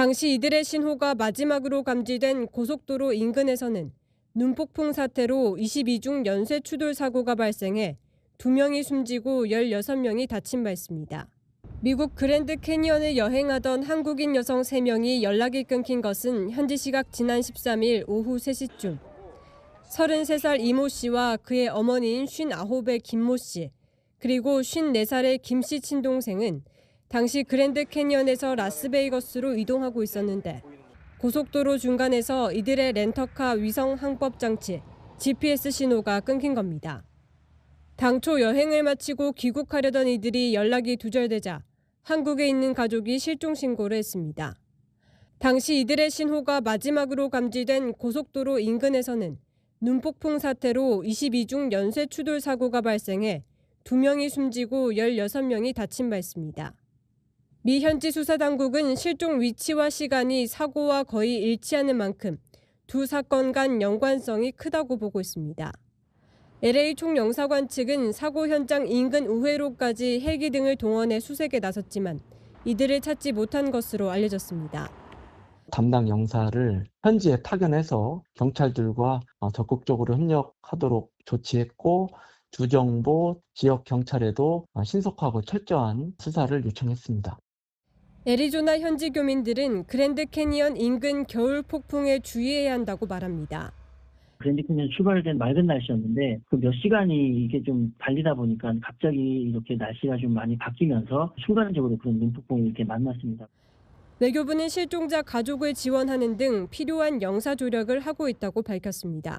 당시 이들의 신호가 마지막으로 감지된 고속도로 인근에서는 눈폭풍 사태로 22중 연쇄 추돌 사고가 발생해 2명이 숨지고 16명이 다친 바 있습니다. 미국 그랜드 캐니언을 여행하던 한국인 여성 3명이 연락이 끊긴 것은 현지 시각 지난 13일 오후 3시쯤 33살 이모 씨와 그의 어머니인 59의 김모 씨, 그리고 54살의 김 씨 친동생은 당시 그랜드 캐니언에서 라스베이거스로 이동하고 있었는데 고속도로 중간에서 이들의 렌터카 위성 항법 장치 GPS 신호가 끊긴 겁니다. 당초 여행을 마치고 귀국하려던 이들이 연락이 두절되자 한국에 있는 가족이 실종 신고를 했습니다. 당시 이들의 신호가 마지막으로 감지된 고속도로 인근에서는 눈폭풍 사태로 22중 연쇄 추돌 사고가 발생해 2명이 숨지고 16명이 다친 바 있습니다. 미 현지 수사 당국은 실종 위치와 시간이 사고와 거의 일치하는 만큼 두 사건 간 연관성이 크다고 보고 있습니다. LA 총영사관 측은 사고 현장 인근 우회로까지 헬기 등을 동원해 수색에 나섰지만 이들을 찾지 못한 것으로 알려졌습니다. 담당 영사를 현지에 파견해서 경찰들과 어, 적극적으로 협력하도록 조치했고 주정보 지역 경찰에도 어, 신속하고 철저한 수사를 요청했습니다. 애리조나 현지 교민들은 그랜드 캐니언 인근 겨울 폭풍에 주의해야 한다고 말합니다. 그랜드 캐니언 출발된 맑은 날씨였는데 그 몇 시간이 이게 좀 달리다 보니까 갑자기 이렇게 날씨가 좀 많이 바뀌면서 순간적으로 그런 눈폭풍이 이렇게 만났습니다. 외교부는 실종자 가족을 지원하는 등 필요한 영사 조력을 하고 있다고 밝혔습니다.